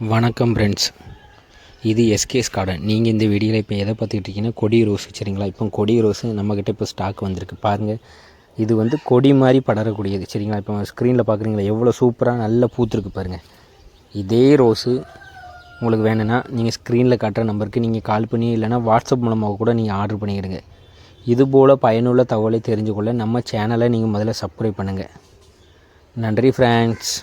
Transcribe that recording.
வணக்கம் ஃப்ரெண்ட்ஸ் இது எஸ்கேஸ் கார்டன் நீங்கள் இந்த வீடியோவில் இப்போ எதை பார்த்துக்கிட்டு இருக்கீங்கன்னா கொடி ரோஸ் சரிங்களா இப்போ கொடி ரோஸ் நம்மக்கிட்ட இப்போ ஸ்டாக் வந்திருக்கு. பாருங்கள் இது வந்து கொடி மாதிரி படரக்கூடியது. சரிங்களா? இப்போ ஸ்க்ரீனில் பார்க்குறீங்களா எவ்வளோ சூப்பராக நல்லா பூத்துருக்கு பாருங்கள் இதே ரோஸு உங்களுக்கு வேணும்னா நீங்கள் ஸ்க்ரீனில் காட்டுற நம்பருக்கு நீங்கள் கால் பண்ணி இல்லைனா வாட்ஸ்அப் மூலமாக கூட நீங்கள் ஆர்டர் பண்ணிக்கிடுங்க இதுபோல் பயனுள்ள தகவலை தெரிஞ்சுக்கொள்ள நம்ம சேனலை நீங்கள் முதல்ல சப்ஸ்கிரைப் பண்ணுங்கள் நன்றி ஃப்ரெண்ட்ஸ்